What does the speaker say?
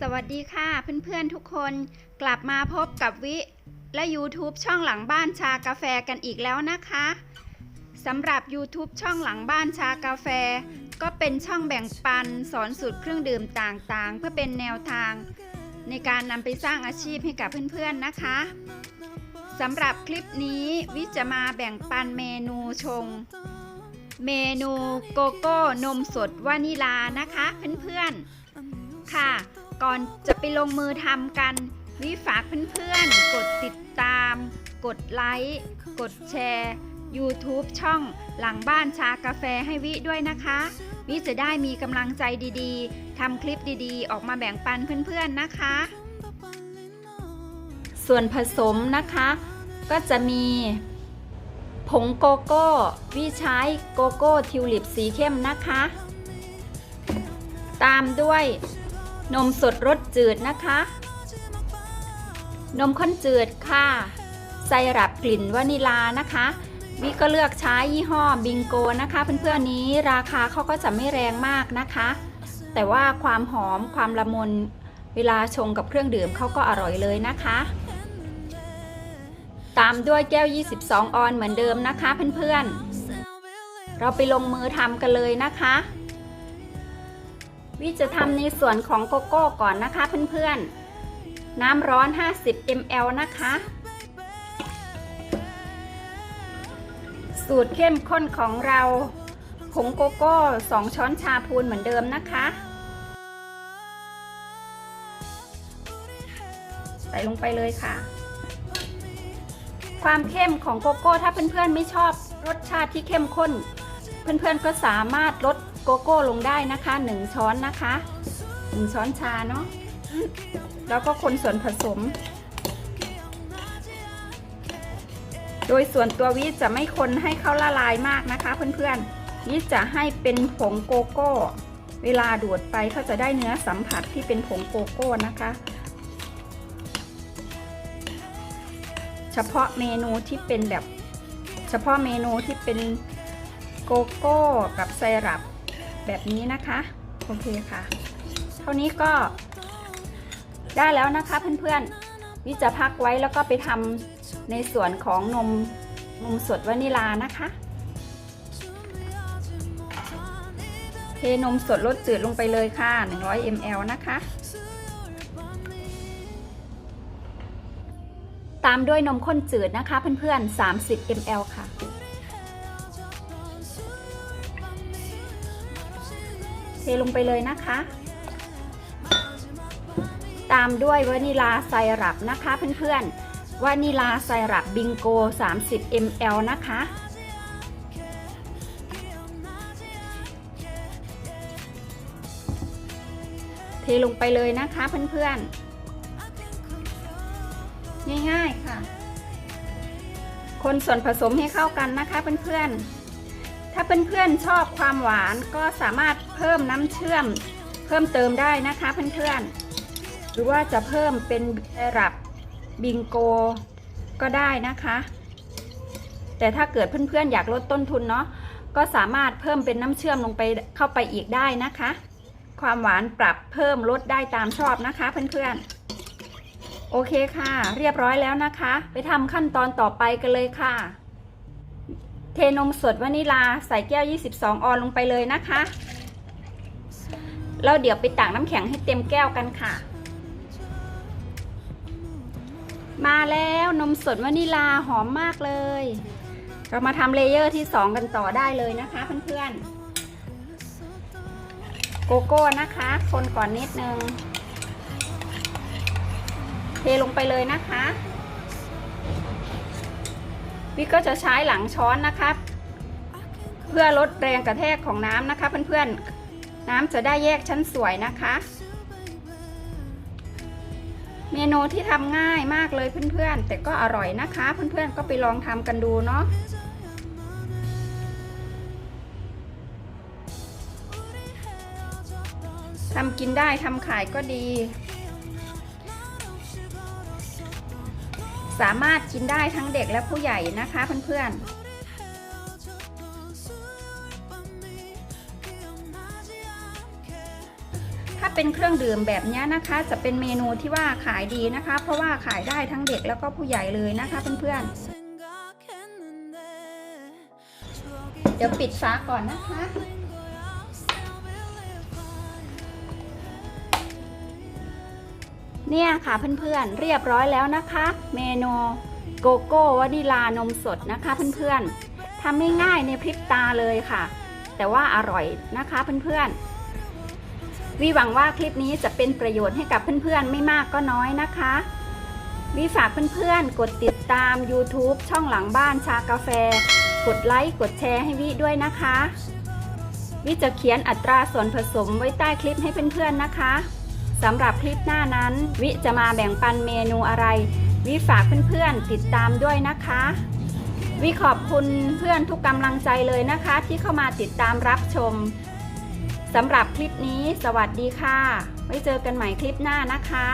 สวัสดีค่ะเพื่อนๆทุกคนกลับมาพบกับวิและ YouTube ช่องหลังบ้านชากาแฟกันอีกแล้วนะคะสำหรับ YouTube ช่องหลังบ้านชากาแฟ ก็เป็นช่องแบ่งปันสอนสูตรเครื่องดื่มต่างๆ เพื่อเป็นแนวทาง ในการนำไปสร้างอาชีพให้กับเพื่อนๆนะคะสำหรับคลิปนี้วิจะมาแบ่งปันเมนูชง เมนูโกโก้นมสดวานิลานะคะเพื่อนๆค่ะ ก่อนจะไปลงมือทำกัน วิฝากเพื่อนๆ กดติดตาม กดไลค์ กดแชร์ YouTube ช่องหลังบ้านชากาแฟให้วิด้วยนะคะ วิจะได้มีกำลังใจดีๆทำคลิปดีๆ ออกมาแบ่งปันเพื่อนๆนะคะ ส่วนผสมนะคะ ก็จะมีผงโกโก้วิใช้โกโก้ทิวลิปสีเข้มนะคะ ตามด้วย นมสดรสจืดนะคะ นมข้นจืดค่ะไซรัปกลิ่นวานิลานะคะวิก็เลือกใช้ยี่ห้อบิงโกนะคะ เพื่อนๆนี้ราคาเขาก็จะไม่แรงมากนะคะ แต่ว่าความหอมความละมุนเวลาชงกับเครื่องดื่มเขาก็อร่อยเลยนะคะ ตามด้วยแก้ว 22 ออนเหมือนเดิมนะคะเพื่อนๆ เราไปลงมือทำกันเลยนะคะ วิจะทำในส่วนของโกโก้ก่อนนะคะเพื่อนๆ น้ำร้อน 50 ml นะคะ สูตรเข้มข้นของเรา ผงโกโก้ 2 ช้อนชาพูนเหมือนเดิมนะคะ ใส่ลงไปเลยค่ะ ความเข้มของโกโก้ถ้าเพื่อนๆไม่ชอบรสชาติที่เข้มข้น เพื่อนๆก็สามารถลด โกโก้ลงได้นะคะ 1 ช้อนนะคะ1ช้อนชาเนาะแล้วก็คนส่วนผสม โดยส่วนตัววิจะไม่คนให้เข้าละลายมากนะคะ เพื่อนๆวิจะให้เป็นผงโกโก้ เวลาดูดไปเขาจะได้เนื้อสัมผัสที่เป็นผงโกโก้นะคะเฉพาะเมนูที่เป็นแบบ เฉพาะเมนูที่เป็นโกโก้กับไซรัป แบบนี้นะคะโอเคค่ะ เท่านี้ก็ได้แล้วนะคะเพื่อนๆวิจะพักไว้แล้วก็ไปทำในส่วนของนมนมสดวานิลานะคะเทนมสดรสจืดลงไปเลยค่ะ 100 ml นะคะ ตามด้วยนมข้นจืดนะคะเพื่อนๆ 30 ml ค่ะ เทลงไปเลยนะคะ ตามด้วยวานิลาไซรัปนะคะเพื่อนๆวานิลาไซรัปบิงโก 30 ml นะคะเทลงไปเลยนะคะเพื่อนๆ ง่ายๆค่ะ คนส่วนผสมให้เข้ากันนะคะเพื่อนๆ ถ้าเพื่อนๆชอบความหวานก็สามารถเพิ่มน้ำเชื่อม เพิ่มเติมได้นะคะเพื่อนๆ หรือว่าจะเพิ่มเป็นรับบิงโกก็ได้นะคะ แต่ถ้าเกิดเพื่อนๆอยากลดต้นทุนเนาะก็สามารถเพิ่มเป็นน้ำเชื่อมลงไปเข้าไปอีกได้นะคะ ความหวานปรับเพิ่มลดได้ตามชอบนะคะเพื่อนๆ โอเคค่ะ เรียบร้อยแล้วนะคะ ไปทำขั้นตอนต่อไปกันเลยค่ะ เทนมสดวานิลาใส่แก้ว 22 ออนลงไปเลยนะคะแล้วเดี๋ยวไปตักน้ำแข็งให้เต็มแก้วกันค่ะ มาแล้วนมสดวานิลาหอมมากเลย เรามาทำเลเยอร์ที่ 2 กันต่อได้เลยนะคะเพื่อนๆ โกโก้นะคะ คนก่อนนิดนึง เทลงไปเลยนะคะ วิก็จะใช้หลังช้อนนะคะ เพื่อลดแรงกระแทกของน้ำนะคะ เพื่อนๆ น้ำจะได้แยกชั้นสวยนะคะ เมนูที่ทำง่ายมากเลยเพื่อนๆ แต่ก็อร่อยนะคะ เพื่อนๆ ก็ไปลองทำกันดูเนาะทำกินได้ทำขายก็ดี สามารถกินได้ทั้งเด็กและผู้ใหญ่นะคะเพื่อนๆถ้าเป็นเครื่องดื่มแบบนี้นะคะ จะเป็นเมนูที่ว่าขายดีนะคะ เพราะว่าขายได้ทั้งเด็กแล้วก็ผู้ใหญ่เลยนะคะเพื่อนๆเดี๋ยวปิดฝาก่อนนะคะ เนี่ยค่ะเพื่อนๆเรียบร้อยแล้วนะคะ เมนูโกโก้วานิลานมสดนะคะเพื่อนๆทำง่ายๆในพริบตาเลยค่ะ แต่ว่าอร่อยนะคะเพื่อนๆวิหวังว่าคลิปนี้จะเป็นประโยชน์ให้กับเพื่อนๆไม่มากก็น้อยนะคะวิฝากเพื่อนๆ กดติดตาม YouTube ช่องหลังบ้านชากาแฟ กดไลค์กดแชร์ให้วิด้วยนะคะ วิจะเขียนอัตราส่วนผสมไว้ใต้คลิปให้เพื่อนๆนะคะ สำหรับคลิปหน้านั้น วิจะมาแบ่งปันเมนูอะไร วิฝากเพื่อนๆติดตามด้วยนะคะ วิขอบคุณเพื่อนทุกกำลังใจเลยนะคะ ที่เข้ามาติดตามรับชมสำหรับคลิปนี้ สวัสดีค่ะ ไว้เจอกันใหม่คลิปหน้านะคะ